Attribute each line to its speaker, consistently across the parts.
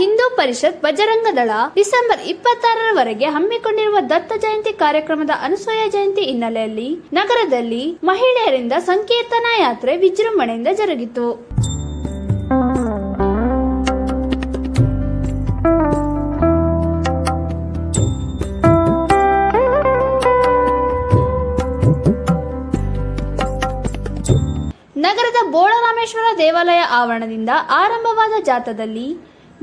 Speaker 1: Hindu Parishad Bajrang Dal December ಇಪ್ಪತ್ತಾರರವರೆಗೆ ಹಮ್ಮಿಕೊಂಡಿರುವ ದತ್ತ ಜಯಂತಿ ಕಾರ್ಯಕ್ರಮದ ಅನುಸೂಯ ಜಯಂತಿ ಹಿನ್ನೆಲೆಯಲ್ಲಿ ನಗರದಲ್ಲಿ ಮಹಿಳೆಯರಿಂದ ಸಂಕೀರ್ತನಾ ಯಾತ್ರೆ ವಿಜೃಂಭಣೆಯಿಂದ ಜರುಗಿತು. ನಗರದ ಬೋಳರಾಮೇಶ್ವರ ದೇವಾಲಯ ಆವರಣದಿಂದ ಆರಂಭವಾದ ಜಾಥಾದಲ್ಲಿ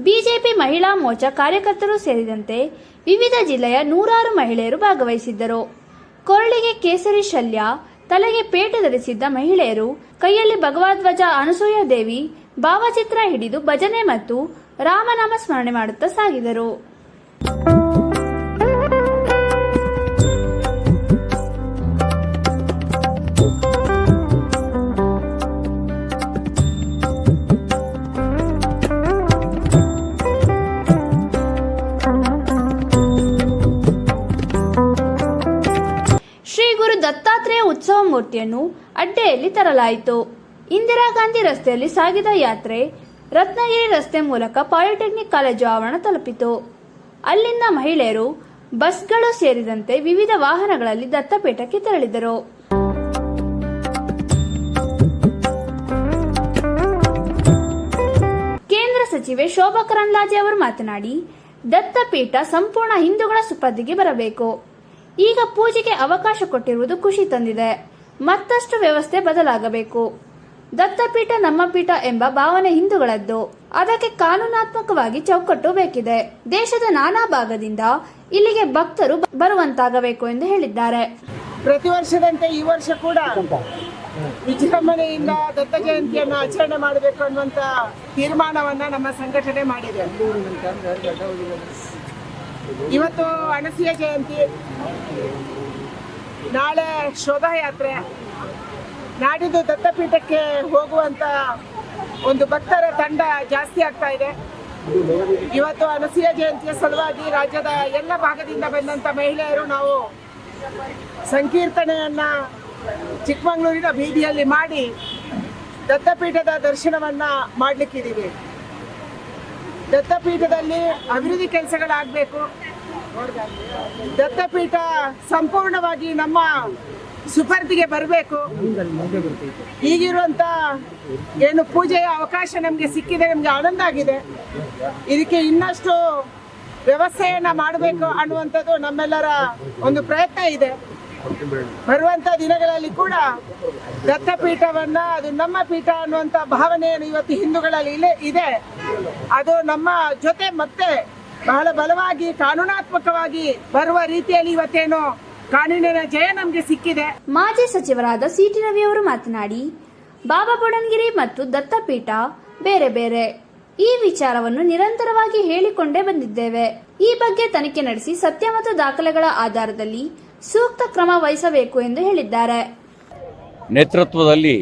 Speaker 1: ಬಿಜೆಪಿ ಮಹಿಳಾ ಮೋರ್ಚಾ ಕಾರ್ಯಕರ್ತರು ಸೇರಿದಂತೆ ವಿವಿಧ ಜಿಲ್ಲೆಯ ನೂರಾರು ಮಹಿಳೆಯರು ಭಾಗವಹಿಸಿದ್ದರು. ಕೊರಳಿಗೆ ಕೇಸರಿ ಶಲ್ಯ, ತಲೆಗೆ ಪೇಟ ಧರಿಸಿದ್ದ ಮಹಿಳೆಯರು, ಕೈಯಲ್ಲಿ ಭಗವದ್ವಜ ಅನಸೂಯ ದೇವಿ, ಭಾವಚಿತ್ರ ಹಿಡಿದು ಭಜನೆ ಮತ್ತು ರಾಮನಾಮ ಸ್ಮರಣೆ ಮಾಡುತ್ತಾ ಸಾಗಿದರು. ದತ್ತಾತ್ರೇಯ ಉತ್ಸವ ಮೂರ್ತಿಯನ್ನು ಅಡ್ಡೆಯಲ್ಲಿ ತರಲಾಯಿತು. ಇಂದಿರಾ ಗಾಂಧಿ ರಸ್ತೆಯಲ್ಲಿ ಸಾಗಿದ ಯಾತ್ರೆ ರತ್ನಗಿರಿ ರಸ್ತೆ ಮೂಲಕ ಪಾಲಿಟೆಕ್ನಿಕ್ ಕಾಲೇಜು ಆವರಣ ತಲುಪಿತು. ಅಲ್ಲಿಂದ ಮಹಿಳೆಯರು ಬಸ್ಗಳು ಸೇರಿದಂತೆ ವಿವಿಧ ವಾಹನಗಳಲ್ಲಿ ದತ್ತಪೀಠಕ್ಕೆ ತೆರಳಿದರು. ಕೇಂದ್ರ ಸಚಿವೆ ಶೋಭಾ ಕರಂದ್ಲಾಜೆ ಅವರು ಮಾತನಾಡಿ, ದತ್ತಪೀಠ ಸಂಪೂರ್ಣ ಹಿಂದೂಗಳ ಸುಪರ್ದಿಗೆ ಬರಬೇಕು. ಈಗ ಪೂಜೆಗೆ ಅವಕಾಶ ಕೊಟ್ಟಿರುವುದು ಖುಷಿ ತಂದಿದೆ. ಮತ್ತಷ್ಟು ವ್ಯವಸ್ಥೆ ಬದಲಾಗಬೇಕು. ದತ್ತಪೀಠ ನಮ್ಮ ಪೀಠ ಎಂಬ ಭಾವನೆ ಹಿಂದೂಗಳದ್ದು. ಅದಕ್ಕೆ ಕಾನೂನಾತ್ಮಕವಾಗಿ ಚೌಕಟ್ಟು ಬೇಕಿದೆ. ದೇಶದ ನಾನಾ ಭಾಗದಿಂದ ಇಲ್ಲಿಗೆ ಭಕ್ತರು ಬರುವಂತಾಗಬೇಕು ಎಂದು ಹೇಳಿದ್ದಾರೆ.
Speaker 2: ಪ್ರತಿ ವರ್ಷದಂತೆ ಈ ವರ್ಷ ಕೂಡ ವಿಜೃಂಭಣೆಯಿಂದ ದತ್ತ ಜಯಂತಿಯನ್ನು ಆಚರಣೆ ಮಾಡಬೇಕು ಅನ್ನುವಂತ ತೀರ್ಮಾನವನ್ನ ನಮ್ಮ ಸಂಘಟನೆ ಮಾಡಿದೆ. ಇವತ್ತು ಅಣಸಿಯ ಜಯಂತಿ. ನಾಳೆ ಶೋಭಾಯಾತ್ರೆ. ನಾಡಿದ್ದು ದತ್ತಪೀಠಕ್ಕೆ ಹೋಗುವಂತ ಒಂದು ಭಕ್ತರ ತಂಡ ಜಾಸ್ತಿ ಆಗ್ತಾ ಇದೆ. ಇವತ್ತು ಅನಸೂಯ ಜಯಂತಿಯ ಸಲುವಾಗಿ ರಾಜ್ಯದ ಎಲ್ಲ ಭಾಗದಿಂದ ಬಂದಂತ ಮಹಿಳೆಯರು ನಾವು ಸಂಕೀರ್ತನೆಯನ್ನ ಚಿಕ್ಕಮಗಳೂರಿನ ಬೀದಿಯಲ್ಲಿ ಮಾಡಿ ದತ್ತಪೀಠದ ದರ್ಶನವನ್ನ ಮಾಡ್ಲಿಕ್ಕಿದ್ದೀವಿ. ದತ್ತಪೀಠದಲ್ಲಿ ಅಭಿವೃದ್ಧಿ ಕೆಲಸಗಳಾಗಬೇಕು. ದತ್ತಪೀಠ ಸಂಪೂರ್ಣವಾಗಿ ನಮ್ಮ ಸುಪರ್ದಿಗೆ ಬರಬೇಕು. ಈಗಿರುವಂತ ಏನು ಪೂಜೆಯ ಅವಕಾಶ ನಮಗೆ ಸಿಕ್ಕಿದೆ, ನಮಗೆ ಆನಂದ ಆಗಿದೆ. ಇದಕ್ಕೆ ಇನ್ನಷ್ಟು ವ್ಯವಸ್ಥೆಯನ್ನ ಮಾಡಬೇಕು ಅನ್ನುವಂಥದ್ದು ನಮ್ಮೆಲ್ಲರ ಒಂದು ಪ್ರಯತ್ನ ಇದೆ. ಬರುವಂತ ದಿನಗಳಲ್ಲಿ ಕೂಡ ದತ್ತಪೀಠವನ್ನ, ಅದು ನಮ್ಮ ಪೀಠ ಅನ್ನುವಂತ ಭಾವನೆಯನ್ನು ಇವತ್ತು ಹಿಂದೂಗಳಲ್ಲಿ ಇದೆ. ಅದು ನಮ್ಮ ಜೊತೆ ಮತ್ತೆ ಬಹಳ ಬಲವಾಗಿ, ಕಾನೂನಾತ್ಮಕವಾಗಿ ಬರುವ ರೀತಿಯಲ್ಲಿ ಇವತ್ತೇನು ಕಾನೂನಿನ ಜಯ ನಮಗೆ ಸಿಕ್ಕಿದೆ.
Speaker 1: ಮಾಜಿ ಸಚಿವರಾದ ಸಿಟಿ ರವಿ ಅವರು ಮಾತನಾಡಿ, ಬಾಬಾ ಬುಡನ್ಗಿರಿ ಮತ್ತು ದತ್ತಪೀಠ ಬೇರೆ ಬೇರೆ. ಈ ವಿಚಾರವನ್ನು ನಿರಂತರವಾಗಿ ಹೇಳಿಕೊಂಡೇ ಬಂದಿದ್ದೇವೆ. ಈ ಬಗ್ಗೆ ತನಿಖೆ ನಡೆಸಿ ಸತ್ಯ ಮತ್ತು ದಾಖಲೆಗಳ ಆಧಾರದಲ್ಲಿ ಸೂಕ್ತ ಕ್ರಮ ವಹಿಸಬೇಕು ಎಂದು ಹೇಳಿದ್ದಾರೆ.
Speaker 3: ನೇತೃತ್ವದಲ್ಲಿ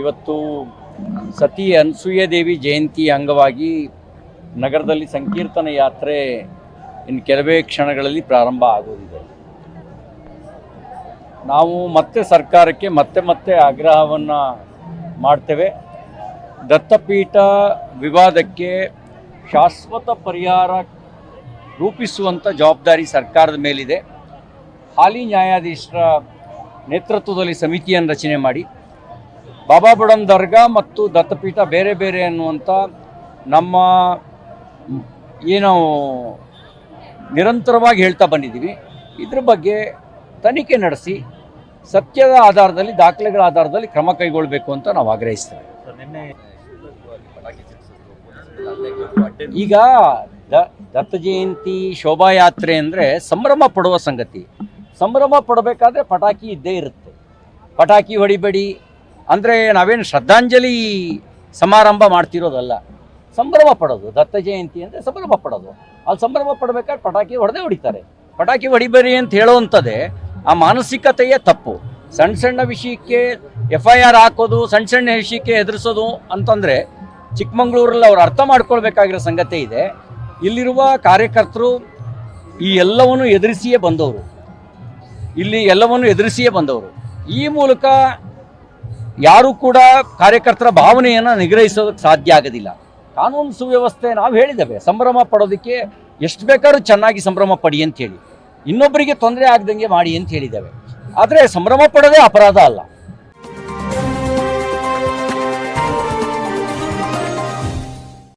Speaker 3: ಇವತ್ತು ಸತಿ ಅನಸೂಯ ದೇವಿ ಜಯಂತಿ ಅಂಗವಾಗಿ ನಗರದಲ್ಲಿ ಸಂಕೀರ್ತನ ಯಾತ್ರೆ ಇನ್ನು ಕೆಲವೇ ಕ್ಷಣಗಳಲ್ಲಿ ಪ್ರಾರಂಭ ಆಗೋದಿದೆ ನಾವು ಮತ್ತೆ ಸರ್ಕಾರಕ್ಕೆ ಮತ್ತೆ ಮತ್ತೆ ಆಗ್ರಹವನ್ನು ಮಾಡ್ತೇವೆ. ದತ್ತಪೀಠ ವಿವಾದಕ್ಕೆ ಶಾಶ್ವತ ಪರಿಹಾರ ರೂಪಿಸುವಂಥ ಜವಾಬ್ದಾರಿ ಸರ್ಕಾರದ ಮೇಲಿದೆ. ಹಾಲಿ ನ್ಯಾಯಾಧೀಶರ ನೇತೃತ್ವದಲ್ಲಿ ಸಮಿತಿಯನ್ನು ರಚನೆ ಮಾಡಿ ಬಾಬಾ ಬುಡನ್ ದರ್ಗಾ ಮತ್ತು ದತ್ತಪೀಠ ಬೇರೆ ಬೇರೆ ಅನ್ನುವಂಥ ನಮ್ಮ ಏನು ನಿರಂತರವಾಗಿ ಹೇಳ್ತಾ ಬಂದಿದ್ದೀವಿ. ಇದ್ರ ಬಗ್ಗೆ ತನಿಖೆ ನಡೆಸಿ ಸತ್ಯದ ಆಧಾರದಲ್ಲಿ ದಾಖಲೆಗಳ ಆಧಾರದಲ್ಲಿ ಕ್ರಮ ಕೈಗೊಳ್ಳಬೇಕು ಅಂತ ನಾವು ಆಗ್ರಹಿಸ್ತೇವೆ. ಈಗ ದ ದತ್ತ ಜಯಂತಿ ಶೋಭಾಯಾತ್ರೆ ಅಂದರೆ ಸಂಭ್ರಮ ಪಡುವ ಸಂಗತಿ. ಸಂಭ್ರಮ ಪಡಬೇಕಾದ್ರೆ ಪಟಾಕಿ ಇದ್ದೇ ಇರುತ್ತೆ. ಪಟಾಕಿ ಹೊಡಿಬೇಡಿ. ಅಂದರೆ ನಾವೇನು ಶ್ರದ್ಧಾಂಜಲಿ ಸಮಾರಂಭ ಮಾಡ್ತಿರೋದಲ್ಲ. ಸಂಭ್ರಮ ಪಡೋದು. ದತ್ತ ಜಯಂತಿ ಅಂದರೆ ಸಂಭ್ರಮ ಪಡೋದು. ಅಲ್ಲಿ ಸಂಭ್ರಮ ಪಡಬೇಕಾದ್ರೆ ಪಟಾಕಿ ಹೊಡೆದೇ ಹೊಡಿತಾರೆ. ಪಟಾಕಿ ಹೊಡಿಬೇಡಿ ಅಂತ ಹೇಳುವಂಥದ್ದೇ ಆ ಮಾನಸಿಕತೆಯೇ ತಪ್ಪು. ಸಣ್ಣ ಸಣ್ಣ ವಿಷಯಕ್ಕೆ ಎಫ್ ಐ ಆರ್ ಹಾಕೋದು ಸಣ್ಣ ಸಣ್ಣ ವಿಷಯಕ್ಕೆ ಎದುರಿಸೋದು ಅಂತಂದರೆ ಚಿಕ್ಕಮಂಗ್ಳೂರಲ್ಲಿ ಅವ್ರು ಅರ್ಥ ಮಾಡ್ಕೊಳ್ಬೇಕಾಗಿರೋ ಸಂಗತಿ ಇದೆ. ಇಲ್ಲಿರುವ ಕಾರ್ಯಕರ್ತರು ಈ ಎಲ್ಲವನ್ನು ಎದುರಿಸಿಯೇ ಬಂದವರು. ಇಲ್ಲಿ ಎಲ್ಲವನ್ನು ಎದುರಿಸಿಯೇ ಬಂದವರು. ಈ ಮೂಲಕ ಯಾರು ಕೂಡ ಕಾರ್ಯಕರ್ತರ ಭಾವನೆಯನ್ನು ನಿಗ್ರಹಿಸೋದಕ್ಕೆ ಸಾಧ್ಯ ಆಗೋದಿಲ್ಲ. ಕಾನೂನು ಸುವ್ಯವಸ್ಥೆ ನಾವು ಹೇಳಿದ್ದೇವೆ. ಸಂಭ್ರಮ ಪಡೋದಕ್ಕೆ ಎಷ್ಟು ಬೇಕಾದ್ರೂ ಚೆನ್ನಾಗಿ ಸಂಭ್ರಮ ಪಡಿ ಅಂತ ಹೇಳಿ. ಇನ್ನೊಬ್ಬರಿಗೆ ತೊಂದರೆ ಆಗ್ದಂಗೆ ಮಾಡಿ ಅಂತ ಹೇಳಿದ್ದೇವೆ. ಆದರೆ ಸಂಭ್ರಮ ಪಡೋದೇ ಅಪರಾಧ ಅಲ್ಲ.